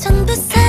정도 사